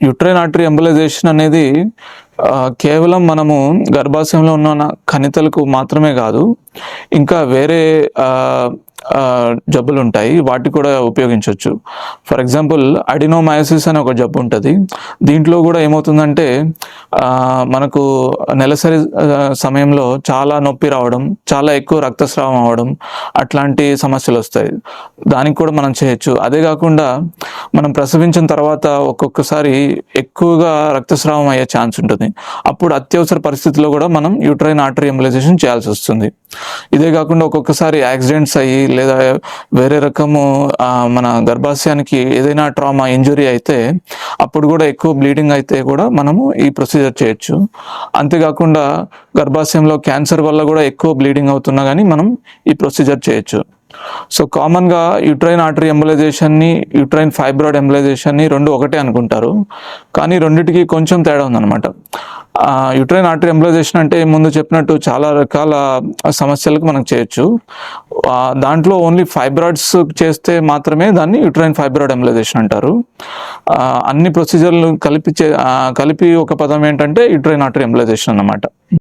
Uterine artery embolisation అనేది కేవలం మనము గర్భాశయంలో ఉన్న కణితలకు మాత్రమే కాదు ఇంకా వేరే జబ్బులు ఉంటాయి వాటి కూడా ఉపయోగించవచ్చు ఫర్ ఎగ్జాంపుల్ అడినోమయోసిస్ అనే ఒక జబ్బు ఉంటుంది దీంట్లో కూడా ఏమవుతుందంటే మనకు నెలసరి సమయంలో చాలా నొప్పి రావడం చాలా ఎక్కువ రక్తస్రావం అవ్వడం అట్లాంటి సమస్యలు వస్తాయి దానికి కూడా మనం చేయొచ్చు. అదే కాకుండా మనం ప్రసవించిన తర్వాత ఒక్కొక్కసారి ఎక్కువగా రక్తస్రావం అయ్యే ఛాన్స్ ఉంటుంది. అప్పుడు అత్యవసర పరిస్థితిలో కూడా మనం యూట్రైన్ ఆర్టరీ ఎంబలైజేషన్ చేయాల్సి వస్తుంది ఇదే కాకుండా ఒక్కొక్కసారి యాక్సిడెంట్స్ అయ్యి లేదా వేరే రకము మన గర్భాశయానికి ఏదైనా ట్రామా ఇంజురీ అయితే అప్పుడు కూడా ఎక్కువ బ్లీడింగ్ అయితే కూడా మనము ఈ ప్రొసీజర్ చేయొచ్చు. అంతేకాకుండా గర్భాశయంలో క్యాన్సర్ వల్ల కూడా ఎక్కువ బ్లీడింగ్ అవుతున్నా కానీ మనం ఈ ప్రొసీజర్ చేయొచ్చు. సో కామన్గా యూట్రైన్ ఆర్టరీ ఎంబలైజేషన్ని యూట్రైన్ ఫైబ్రాయిడ్ ఎంబలైజేషన్ని రెండు ఒకటే అనుకుంటారు. కానీ రెండింటికి కొంచెం తేడా ఉందన్నమాట. యుట్రైన్ ఆర్టరీ ఎంబలైజేషన్ అంటే ముందు చెప్పినట్టు చాలా రకాల సమస్యలకు మనం చేయొచ్చు. దాంట్లో ఓన్లీ ఫైబ్రాయిడ్స్ చేస్తే మాత్రమే దాన్ని యుట్రైన్ ఫైబ్రాయిడ్ ఎంబలైజేషన్ అంటారు. అన్ని ప్రొసీజర్లు కలిపి చే- కలిపి ఒక పదం ఏంటంటే యూట్రైన్ ఆర్టరీ ఎంబలైజేషన్ అన్నమాట.